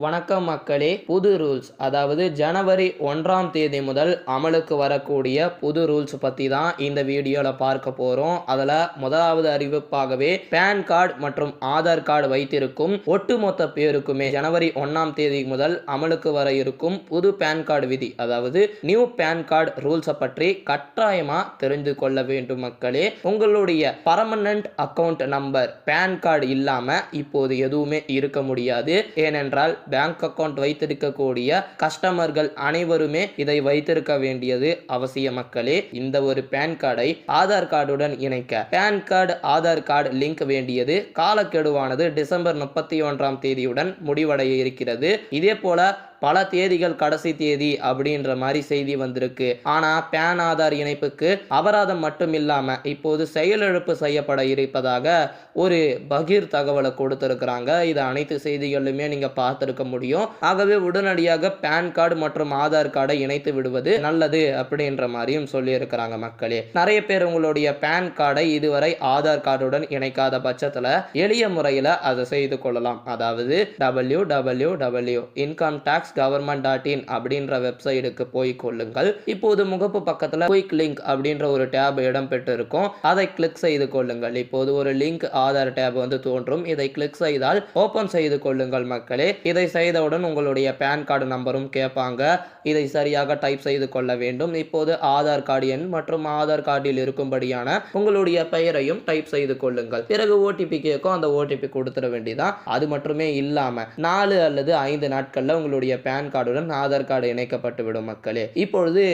வணக்கம் மக்களே. புது ரூல்ஸ் அதாவது ஜனவரி ஒன்றாம் தேதி முதல் அமலுக்கு வரக்கூடிய புது ரூல்ஸ் பற்றி தான் இந்த வீடியோவில் பார்க்க போகிறோம் அதில் முதலாவது அறிவிப்பாகவே பேன் கார்டு மற்றும் ஆதார் கார்டு வைத்திருக்கும் ஒட்டுமொத்த பேருக்குமே ஜனவரி ஒன்றாம் தேதி முதல் அமலுக்கு வர இருக்கும் புது பேன் கார்டு விதி அதாவது நியூ பேன் கார்டு ரூல்ஸை பற்றி கட்டாயமாக தெரிந்து கொள்ள வேண்டும் மக்களே. உங்களுடைய permanent account number PAN card இல்லாமல் இப்போது எதுவுமே இருக்க முடியாது. ஏனென்றால் பேங்க் அக்கௌண்ட் வைத்திருக்கக்கூடிய கஸ்டமர்கள் அனைவருமே இதை வைத்திருக்க வேண்டியது அவசிய மக்களே இந்த ஒரு பேன் கார்டை ஆதார் கார்டுடன் இணைக்க. PAN card Aadhaar card link வேண்டியது காலக்கெடுவானது டிசம்பர் முப்பத்தி ஒன்றாம் தேதியுடன் முடிவடைய இருக்கிறது. இதே போல பல தேதிகள் கடைசி தேதி அப்படின்ற மாதிரி செய்தி வந்திருக்கு. ஆனா பேன் ஆதார் இணைப்புக்கு அபராதம் மட்டும் இல்லாம இப்போது செயலிழப்பு செய்யப்பட இருப்பதாக ஒரு பகீர் தகவலை கொடுத்திருக்கிறாங்க. இது அனைத்து செய்திகளிலுமே நீங்க பார்த்திருக்க முடியும். ஆகவே உடனடியாக பேன் கார்டு மற்றும் ஆதார் கார்டை இணைத்து விடுவது நல்லது அப்படின்ற மாதிரியும் சொல்லியிருக்கிறாங்க மக்களே. நிறைய பேர் உங்களுடைய பேன் கார்டை இதுவரை ஆதார் கார்டுடன் இணைக்காத பட்சத்துல எளிய முறையில அதை செய்து கொள்ளலாம். அதாவது W W W income tax government dot in அப்படின்ற வெப்சைட்டுக்கு போய் கொள்ளுங்கள். இப்போது முகப்பு பக்கத்தில் குயிக் லிங்க் அப்படின்ற ஒரு டேப் இடம்பெற்றிருக்கும். அதை கிளிக் செய்து கொள்ளுங்கள். இப்போது ஒரு லிங்க் ஆதார் டேப் வந்து தோன்றும். இதை கிளிக் செய்தால் ஓபன் செய்து கொள்ளுங்கள் மக்களே. இதை செய்தவுடன் உங்களுடைய பேன் கார்டு நம்பரும் கேட்பாங்க. இதை சரியாக டைப் செய்து கொள்ள வேண்டும். இப்போது ஆதார் கார்டு எண் மற்றும் ஆதார் கார்டில் இருக்கும்படியான உங்களுடைய பெயரையும் டைப் செய்து கொள்ளுங்கள். பிறகு ஓடிபி கேட்கும். அந்த ஓடிபி கொடுத்துட வேண்டியதான் அது மட்டுமே இல்லாம நாலு அல்லது ஐந்து நாட்கள்ல உங்களுடைய பேன் கார்டுடன் ஆதார் கார்டு இணைக்கப்பட்டு விடும் மக்களே. இப்பொழுது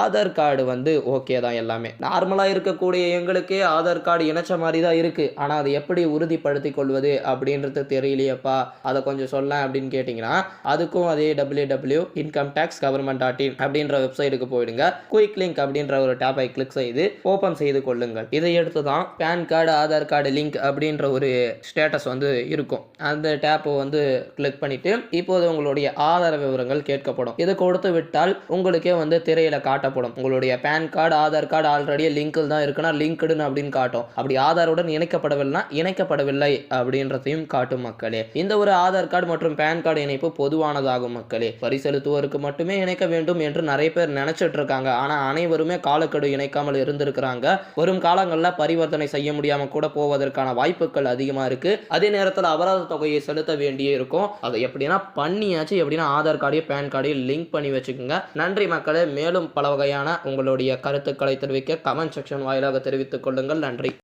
ஆதார் கார்டு வந்து ஓகே தான் எல்லாமே. நார்மலாக இருக்கக்கூடிய எங்களுக்கே ஆதார் கார்டு இணைச்ச மாதிரி தான் இருக்கு. ஆனால் அதை எப்படி உறுதிப்படுத்திக் கொள்வது அப்படின்றது தெரியலையப்பா. அதை கொஞ்சம் சொல்ல அப்படின்னு கேட்டிங்கன்னா அதுக்கும் அதே W W income tax government dot in அப்படின்ற வெப்சைட்டுக்கு போயிடுங்க. குயிக் லிங்க் அப்படின்ற ஒரு டேப்பை கிளிக் செய்து ஓப்பன் செய்து கொள்ளுங்கள். இதை எடுத்து தான் PAN card Aadhaar card link அப்படின்ற ஒரு ஸ்டேட்டஸ் வந்து இருக்கும். அந்த டேப்பை வந்து கிளிக் பண்ணிட்டு இப்போது உங்களுடைய ஆதார் விவரங்கள் கேட்கப்படும். இதை கொடுத்து விட்டால் உங்களுக்கே வந்து திரையில காட்டப்படும். உங்களுடைய PAN card Aadhaar card already லிங்கில் தான் இருக்குன்னா லிங்க்டுன்னு அப்படின்னு காட்டும். அப்படி ஆதாருடன் இணைக்கப்படவில்லைனா இணைக்கப்படவில்லை அப்படின்றதையும் காட்டும் மக்களே. இந்த ஒரு ஆதார் கார்டு மற்றும் பேன் கார்டு இணைப்பு பொதுவானதாகும் மக்களே. வரி செலுத்துவோருக்கு மட்டுமே இணைக்க வேண்டும் என்று நிறைய பேர் நினைச்சிட்டு இருக்காங்க. ஆனா அனைவருமே காலக்கெடு இணைக்காமல் இருந்திருக்கிறாங்க. வரும் காலங்களில் பரிவர்த்தனை செய்ய முடியாம கூட போவதற்கான வாய்ப்புகள் அதிகமா இருக்கு. அதே நேரத்தில் அபராத தொகையை செலுத்த வேண்டிய இருக்கும் அதை எப்படின்னா பண்ணியாச்சு எப்படின்னா ஆதார் கார்டையும் பேன் கார்டையும் லிங்க் பண்ணி வச்சுக்கோங்க. நன்றி மக்களே. மேலும் பல வகையான உங்களுடைய கருத்துக்களை தெரிவிக்க கமெண்ட் செக்ஷன் வாயிலாக தெரிவித்துக் கொள்ளுங்கள். நன்றி.